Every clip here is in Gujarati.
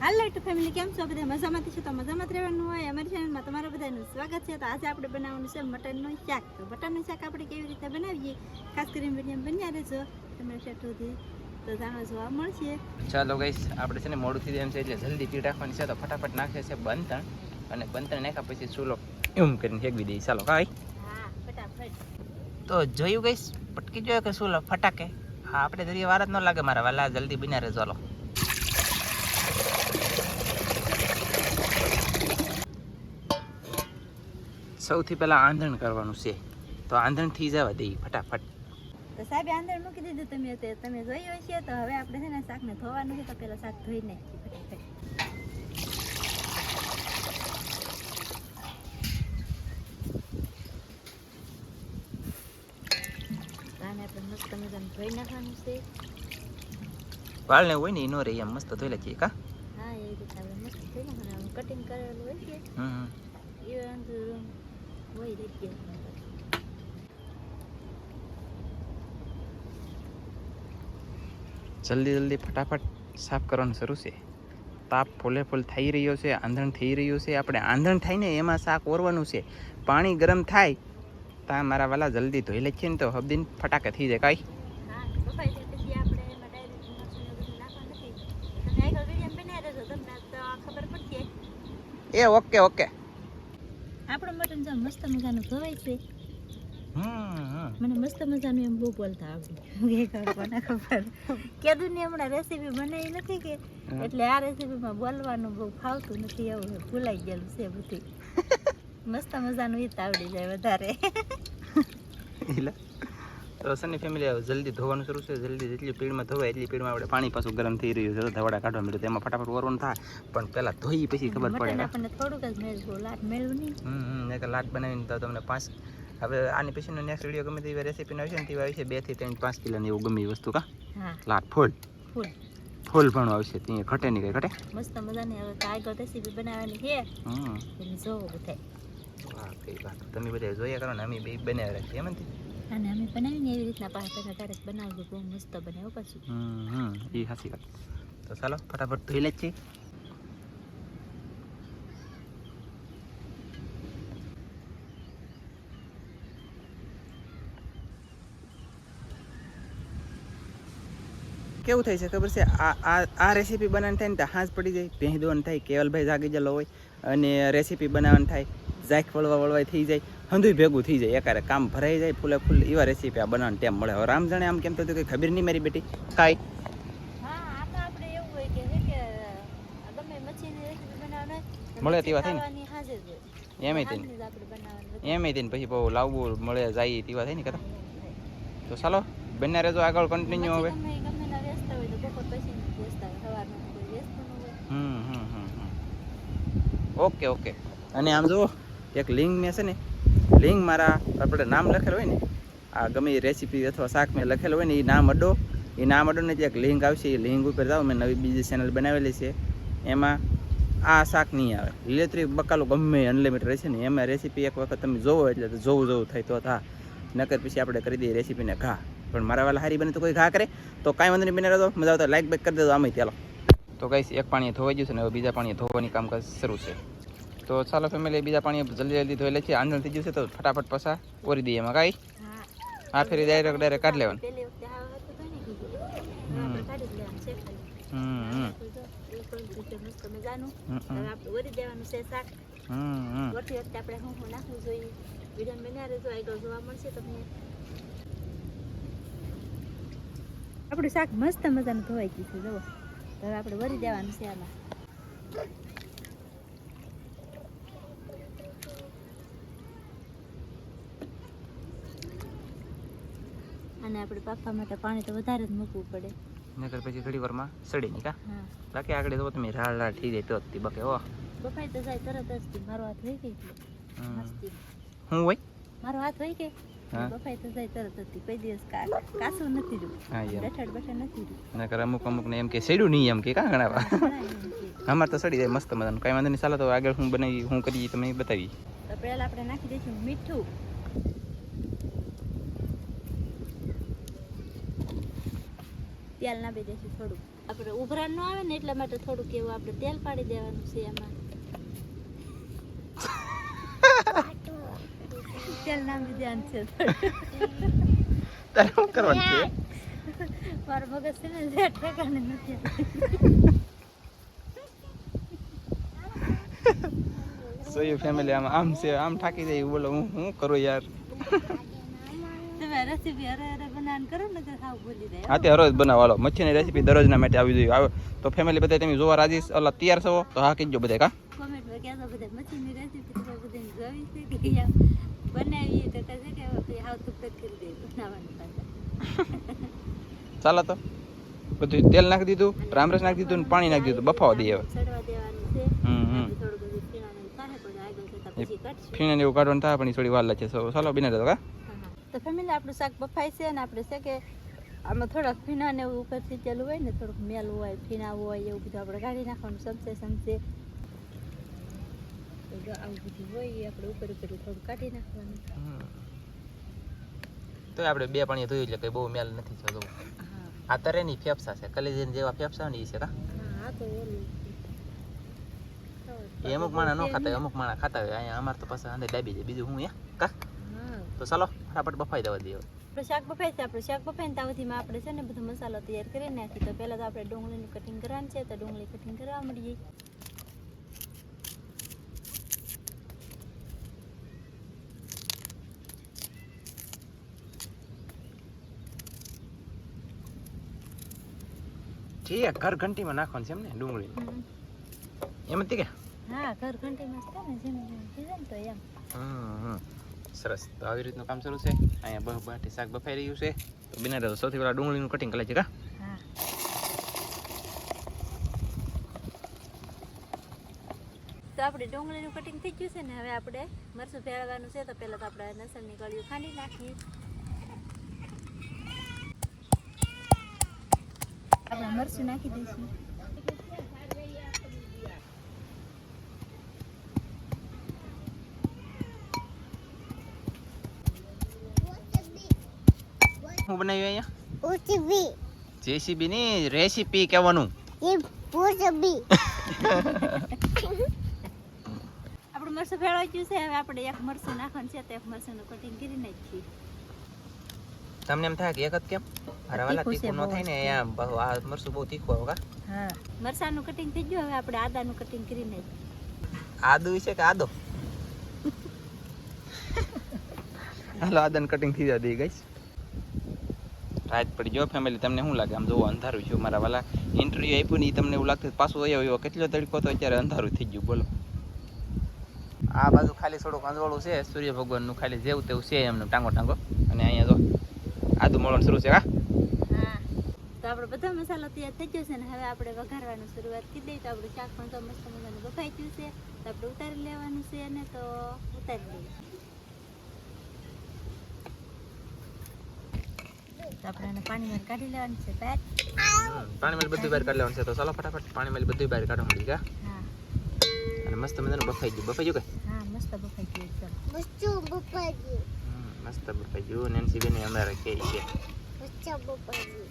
હાલો ટુ ફેમિલી કેમ છો? બધા મજામાંથી છો? તો મજામાં જ રહેવાનું હોય. અમારી ચેનલમાં તમારા બધાનું સ્વાગત છે. તો આજે આપણે બનાવવાનું છે મટનનું શાક. તો મટનનું શાક આપણે કેવી રીતે બનાવીએ? ખાસ કરીને વીડિયો બન્યા રહેજો. તમને સેટ સુધી તો જાણવા જોવા મળશે. ચાલો ગઈશ આપણે છે ને મોડું થઈ એમ છે એટલે જલ્દી પીટ રાખવાની છે. તો ફટાફટ નાખે છે બંધણ અને બંધણ નાખ્યા પછી ચૂલો એમ કરીને ફેંકવી દઈએ. ચાલો કાંઈ હા ફટાફટ. તો જોયું ગઈશ પટકી જોયો કે ચૂલો? ફટાકે? હા આપણે દરિયા વાર જ ન લાગે. મારા વાલા જલ્દી બન્યા રહે ચાલો સૌથી પહેલાં આંધણ કરવાનું છે. તો આંધણ થઈ જવા દઈએ ફટાફટ. તો સાહેબે આંધણ મૂકી દીધું તમે તે તમે જોયું હશે તો હવે આપણે છે ને શાકને ધોવાનું છે તો પહેલાં શાક ધોઈ નાખીએ ફટાફટ. નાખવાનું છે. વાળને હોય ને એ નો રહે એમ મસ્ત ધોઈ લે કા? હા એ રીતે આપણે મસ્ત ધોઈ નાખવાનું. કટિંગ કરેલું હોય છે. એ હોય જલ્દી જલ્દી ફટાફટ સાફ કરવાનું શરૂ છે. તાપ ફોલે ફોલ થઈ રહ્યો છે આંધણ થઈ રહ્યું છે. આપણે આંધણ થાય ને એમાં શાક ઓરવાનું છે. પાણી ગરમ થાય તા મારા વાલા જલ્દી ધોઈ લખીએ ને તો હબદીન ફટાકે થઈ જાય કાંઈ. એ ઓકે ઓકે. આપણું મટન જો મસ્ત મજાનું ધોવાય છે. મને મસ્ત મજાનું એમ બહુ બોલતા આવડે. ખબર કોને ખબર. કીધું ને હમણાં રેસીપી બનાવી નથી કે? એટલે આ રેસીપીમાં બોલવાનું બહુ ફાવતું નથી એવું ભૂલાઈ ગયેલું છે બધું. મસ્ત મજાનું ઈ તો આવડી જાય વધારે. તો સની ફેમિલી જલ્દી ધોવાનું શરૂ છે. જલ્દી જેટલી પીડમાં ધોવાય એટલી પીડમાં આપણે પાણી પાછું ગરમ થઈ રહ્યું છે. તો ધવાડા કાઢવા મળ્યું તેમાં ફટાફટ ઓરવાનું થાય. પણ પહેલાં ધોઈ પછી ખબર પડે. આપણને થોડુંક જ મેળવું લાટ મેળવું નહીં. હમ હમ લાટ બનાવીને તો તમને પાંચ હવે આની પછીનો નેક્સ્ટ વીડિયો ગમે તેવી રેસીપી આવશે ને તેવી આવશે બેથી ત્રણ પાંચ કિલોની એવું ગમે એ વસ્તુ કા? લાટ ફૂલ. ફૂલ. ફૂલ આવશે ત્યાં ઘટે નહીં કઈ ઘટે? મસ્ત મજાની હવે તો રેસીપી બનાવવાની છે. હમ. જોવો કઈ વાત તમે બધા જોયા કરો ને અમે બે બનાવી રાખીએ એમ નથી અને અમે બનાવીને એવી રીતના તમે ક્યારેક બનાવજો બહુ મસ્ત બને હો પાછું હમ હમ એ હાસી વાત તો ચાલો ફટાફટ ધોઈ લે છે કેવું થાય છે ખબર છે આ આ આ રેસીપી બનાવવાની થાય ને તો હાંસ પડી જાય ભેંસ દોન થાય કેવલભાઈ જાગી જલો હોય અને રેસીપી બનાવવાની થાય જાખ વળવા વળવાય થઈ જાય હંધુય ભેગું થઈ જાય એકારે કામ ભરાઈ જાય ફૂલે ફૂલ એવા રેસીપી આ બનાવવાની ટાઈમ મળે. હવે રામ જાણે આમ કેમ થતું કંઈ ખબર નહીં મારી બેટી? કાંઈ? મળે તેવા થાય ને? ખાવાની થઈને. એમે એમ તેને પછી બહુ લાવવું મળે જાય તેવા થાય ને કદા તો ચાલો બંને રહેજો આગળ કન્ટિન્યુ હવે. હમ હમ હમ. Okay okay. અને આમ જુઓ એક લિંક મેં છે ને લિંક મારા આપણે નામ લખેલું હોય ને, આ ગમે એ રેસીપી અથવા શાક મેં લખેલું હોય ને એ નામ અડો એ નામ અડોને જે એક લિંક આવશે એ લિંક ઉપર જાઓ, મેં નવી બીજી ચેનલ બનાવેલી છે, એમાં આ શાક નહીં આવે. લીલોતરી બકાલું ગમે અનલિમિટેડ રહેશે ને, એમાં રેસીપી એક વખત તમે જોવો એટલે જોવું જોવું થાય તો થા નકર પછી આપણે કરી દઈએ રેસીપીને ઘા. પણ મારા વાલા હારી બને તો કોઈ ઘા કરે, તો કાંઈ વાંધો નહીં, બને રહેતો મજા આવતા લાઈક બેક કરી દેજો. આમે ચાલો. તો કઈ એક પાણી ધોવાઈ ગયું છે ને, હવે બીજા પાણી ધોવાની કામકાજ શરૂ છે. તો ચાલો ફેમિલી બીજા પાણી જલ્દી જલ્દી ધોઈ લે છે આંધણ થઈ જશે તો ફટાફટ પસા ઓરી દઈએ એમાં કાંઈ? હા. આ ફેરી ડાયરેક્ટ ડાયરેક્ટ કાઢી લેવાનું. આપણું શાક. મસ્ત મજાનું ધોવાઈ ગયું છે જુઓ. હવે આપણે વરી દેવાનું છે આમાં. અને આપણે પાકવા માટે પાણી તો વધારે જ મૂકવું પડે. નકર પછી ઘડી વારમાં સડી નહીં કા? બાકી આગળ તો તમે રાળ રાળ થઈ જાય તો હતી બાકી ઓહ બફાઈ તો જાય તરત જ. મારો હાથ વહી ગઈ મસ્તી. હું હોય? મારો હાથ વહી ગઈ. બફાઈ તો જાય તરત હતી કોઈ દિવસ કાસું નથી રહ્યું. બેઠડ બેઠડ નથી રહ્યું. નકર અમુક અમુક ને એમ કે સડ્યું નહીં એમ કે કા ઘણા. અમારે તો સડી જાય મસ્ત મજાનું. કાંઈ વાંધો નહીં. ચાલો તો આગળ હું બનાવી હું કરી તમે બતાવી. તો પહેલા આપણે નાખી દઈશું મીઠું. તેલ નાખી દઈશું થોડું આપણે ઉભરા ન આવે ને એટલા માટે થોડુંક એવું આપણે તેલ પાડી દેવાનું છે એમાં. તેલ નામી દેવાનું છે તારે શું કરવાનું છે? મારું મગજ છે ને જે ઠેકાણે નથી. સોયું ફેમિલી આમ આમ છે આમ થાકી જાય બોલો. હું શું કરું યાર? તમે રેસીપી હરે હરે બનાવીને કરો ને તો સાવ ભૂલી જાય. હા તે હરોજ બનાવવાનો મચ્છીની રેસીપી દરરોજના માટે આવી જોઈએ. આવે તો ફેમિલી બધા તમે જોવા રાજી ઓલા તૈયાર છો? તો હા કીજો બધા કા? કોમેન્ટમાં કહેતો બધા મચ્છીની રેસીપી તો બધાને જોવી છે કે બનાવીએ તો કહે કે હાવ તુકડક કરી દે બનાવવાનું પાછા. ચાલો તો. બધું તેલ નાખી દીધું રામરસ નાખી દીધું ને પાણી નાખી દીધું. બફાવા દઈએ હવે. હમ હમ. ફીણે એવું કાઢવાનું થાય પણ થોડી વાર લાગે છે. ચાલો બિના રહેતો કા. તો ફેમિલી આપણું શાક બફાય છે અને આપણે છે કે આમાં થોડાક ફીણા ને એવું ઉપરથી ચાલુ હોય ને થોડુંક મેલું હોય ફીણાવું હોય એવું બધું આપણે કાઢી નાખવાનું સમજે સમજે. આવું બધું હોય એ આપણે ઉપર ઉપર થોડું કાઢી નાખવાનું. તો આપણે બે પાણી ધોઈ એટલે કઈ બહુ મેલ નથી થતો. હા. આ તરે ની ફેફસા છે કલેજન જેવા ફેફસા ની છે કા? હા તો ઓલું. એ અમુક માણા ન ખાતા અમુક માણા ખાતા હોય. અહીંયા અમાર તો પાછા અંદર ડાબી જાય બીજું હું યા કા? તો ચાલો ફટાફટ બફાઈ દેવા દઈએ હવે. આપણે શાક બફાય છે આપણે શાક બફાય ને ત્યાં સુધીમાં આપણે છે ને બધો મસાલો તૈયાર કરી નાખી તો પહેલાં તો આપણે ડુંગળીનું કટિંગ કરવાનું છે તો ડુંગળી કટિંગ કરવા મળીએ ઠીક ઘર ઘંટીમાં નાખવાનું છે એમ ને ડુંગળી એમ જ તે કે હા ઘર ઘંટીમાં છે ને જેમ જેમ કીધું ને તો એમ હમ, હમ. સરસ. તો આવી રીતનું કામ શરૂ છે. અહીંયા બહુ બહારથી શાક બફાઈ રહ્યું છે. તો બિના રહેતો સૌથી પહેલાં ડુંગળીનું કટિંગ કરે છે કા તો આપણે ડુંગળીનું કટિંગ થઈ ગયું છે ને, હવે આપણે મરસું ભેળવવાનું છે, તો પહેલાં તો આપણે લસણની ગળીઓ ખાંડી નાખીએ. આપણે મરસું નાખી દઈશું. હું બનાવ્યું અહીંયા? Usibi, જેસીબી ની રેસીપી કહેવાનું. Usibi, આપણું મરચું ભેળવાઈ ગયું છે હવે આપણે એક મરસું નાખવાનું છે તો એક મરચુંનું કટિંગ કરી નાખીએ. તમને એમ થાય કે એક જ કેમ? અરે તીખું ન થાય ને અહીંયા બહુ- આ મરસું બહુ તીખું આવે હા મરસાનું કટિંગ થઈ ગયું હવે આપણે આદાનું કટિંગ કરી નાખીએ. આદુ છે કે આદો? હાલો આદાન કટિંગ થઈ જતી ગઈશ રાત પડી જો ફેમિલી તમને શું લાગે? આમ જોવો અંધારું છે મારા વાલા. ઇન્ટરવ્યુ આપ્યું ને તમને એવું લાગતું પાછું આવ્યો એવો કેટલો તડકો તો અત્યારે અંધારું થઈ ગયું બોલો. આ બાજુ ખાલી થોડુંક અંધવાળું છે સૂર્ય ભગવાનનું ખાલી જેવું તેવું છે એમનું ટાંગો ટાંગો. અને અહીંયા જો આદુ મળવાનું શરૂ છે હા? તો આપણે બધો મસાલો તૈયાર થઈ ગયો છે ને હવે આપણે વઘારવાનું શરૂઆત કરી દઈએ. તો આપણે શાક પણ તો મસ્ત મજાનું બફાઈ ગયું છે. તો આપણે ઉતારી લેવાનું છે અને તો ઉતારી લઈએ તો આપણે એને પાણીમાં કાઢી લેવાનું છે બહાર પાણીમાં બધું બહાર કાઢી લેવાનું છે તો ચાલો ફટાફટ પાણીમાં બધું બહાર કાઢવા મળી ગયા અને મસ્ત મજાનું બફાઈ ગયું. બફાઈ ગયું કે? હા મસ્ત બફાઈ ગયું એકદમ Musu Bupagi, હમ, મસ્ત બફાઈ ગયું. નેન્સી બેન અમારે કે છે. મસ્ત બફાઈ ગયું.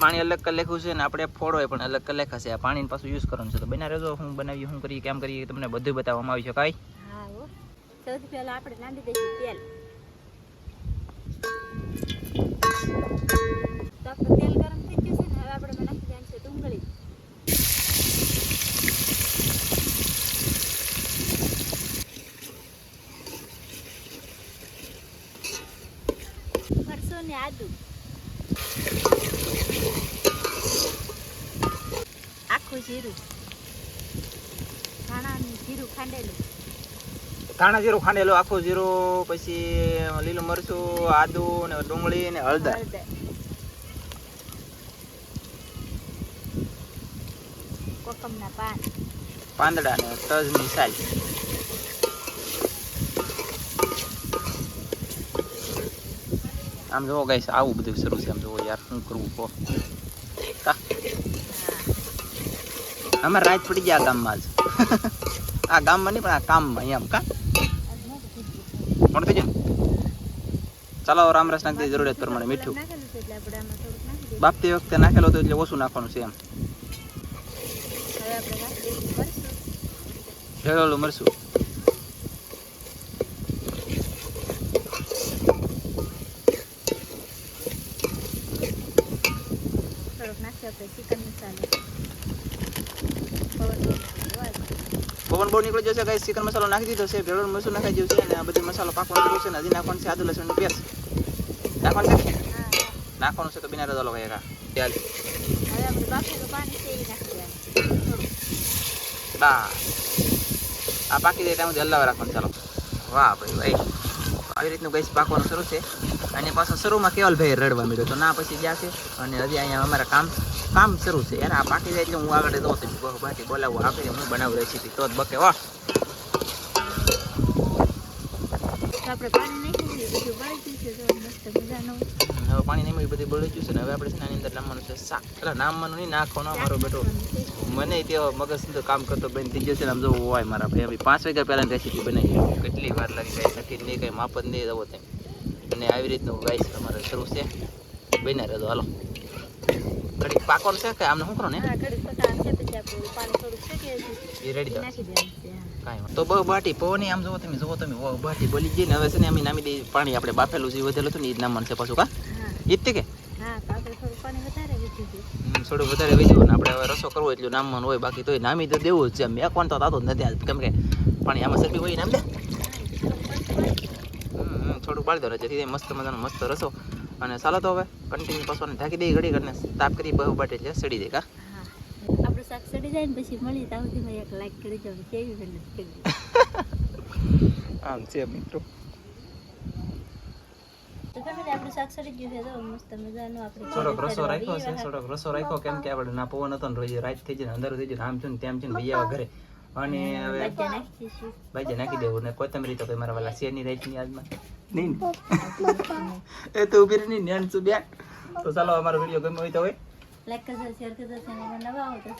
પાણી અલગ કરી લેખું છે ને આપણે ફોડો હોય પણ અલગ કરી લખ્યા છે. આ પાણીને પાછું યુઝ કરવાનું છે. તો બના રહેજો. હું બનાવીએ શું કરીએ કેમ કરીએ તમને બધું બતાવવામાં આવી શકાય હા સૌથી પહેલા આપણે નાંદી દઈશું તેલ. ને આદુ. આખું જીરું. ધાણાનું જીરું ખાંડેલું. ધાણા જીરું ખાંડેલું આખું જીરું પછી લીલું મરચું આદુ ને ડુંગળી ને હળદર. હળદર. કોકમના પાન. પાંદડા ને તજની સાલ. આમ જોવો ગાઈસ આવું બધું શરૂ છે. આમ જોવો યાર શું કરવું કહો? કા? અમારે રાત પડી ગયા ગામમાં જ. આ ગામમાં નહીં પણ આ કામમાં અહીંયા કા મોટું થઈ ગયું ચાલો, રામ રસ નાખી દઈએ જરૂરિયાત પ્રમાણે મીઠું. બાફતી વખતે નાખેલો હતો એટલે ઓછું નાખવાનું છે એમ. ભેળવેલું મરશું નાખી આપણે પવન બહુ નીકળી જશે, ગાઈસ. ચિકન મસાલો નાખી દીધો છે ભેળો મરસું નાખી દીધું છે, અને આ બધી મસાલો પાકવાનો છે, ને હજી નાખવાનું છે આદુ, લસણની પેસ્ટ. નાખવાનું છે? નાખવાનું છે તો બિના રજા લોકો એકા ચાલ. બા. આ પાકી જાય ત્યાં હલાવા રાખવાનું, ચાલો. વાહ, ભાઈ ભાઈ. આવી રીતનું ગેસ પાકવાનું શરૂ છે. અને પાછો શરૂમાં કેવલ ભાઈ રડવા મળ્યો તો ના, પછી ગયા છે. અને હજી અહીંયા અમારા કામ કામ શરૂ છે. યાર આ પાકી જાય એટલે હું આગળ જતો હતો બાટી બોલાવું આપીને હું બનાવું રેસીપી તો જ બકે વાહ આપણે પાણી છે હવે પાણી નહીં બધી બળી ગયું છે ને હવે આપણે છે આની અંદર નામવાનું છે શાક. એટલે નામવાનું નહીં નાખવાનું અમારો બેટો. મને તે મગજ તો કામ કરતો બેન થઈ આમ જો હોય મારા ભાઈ. પાંચ વાગ્યા પહેલાં રેસીપી બનાવી કેટલી વાર લાગી ગઈ નથી નહીં કંઈ માપ જ નહીં જવો તેમ અને આવી રીતનું ગાઈસ અમારે શરૂ છે. બન્યા રહેજો હાલો. ઘડીક પાકવાનું છે કે આમને શું કરો ને? હા ઘડીક પકાવવાનું છે પછી આપણે પાણી થોડું છીએ એ રેડી નાખી દેવાનું કાંઈ તો બહુ બાટી પવની આમ જોવો તમે જોવો તમે વાહ, બાટી બોલી ગઈ ને હવે છે ને અમે નામી દઈએ પાણી આપણે બાફેલું જે વધેલું હતું ને એ જ નામવાનું છે પાછું કા? હા. જ તે કે? હા થોડું પાણી વધારે થોડું વધારે આપણે હવે રસો કરવો એટલું નામવાનું હોય બાકી તોય નામી તો દેવું જ છે. મેં કોણ તો થતો નથી આજ કેમ કે પાણી આમાં સરબી હોય નામ દે થોડું બાળી દો જેથી મસ્ત મજાનો મસ્ત રસો. અને ચાલો તો હવે કન્ટિન્યુ પાછો ઢાંકી દઈ ઘડી કરીને તાપ કરી બહુ બાટે એટલે સડી દે કા? હા. આપણું શાક સડી જાય ને પછી મળી ત્યાં સુધીમાં એક લાઈક કરી દો કેવી મહેનત કરી આમ છે મિત્રો. થોડોક રસો રાખ્યો છે થોડોક રસો રાખ્યો કેમ કે આપણે ના પવન હતો ને રોજ રાત થઈ જાય અંદર થઈ જાય આમ છે ને તેમ છે ને ભૈયા ઘરે. અને હવે ભાઈ નાખી દેવું ને કોથમરી તો કઈ મારા વાલા શેરની રાઈટની યાદમાં નહીં એ તો ઊભી રહી નેણ છું બેન. તો ચાલો અમારો વીડિયો ગમ્યો હોય તો હોય. લાઈક કરજો શેર કરજો ચેનલ નવા હો તો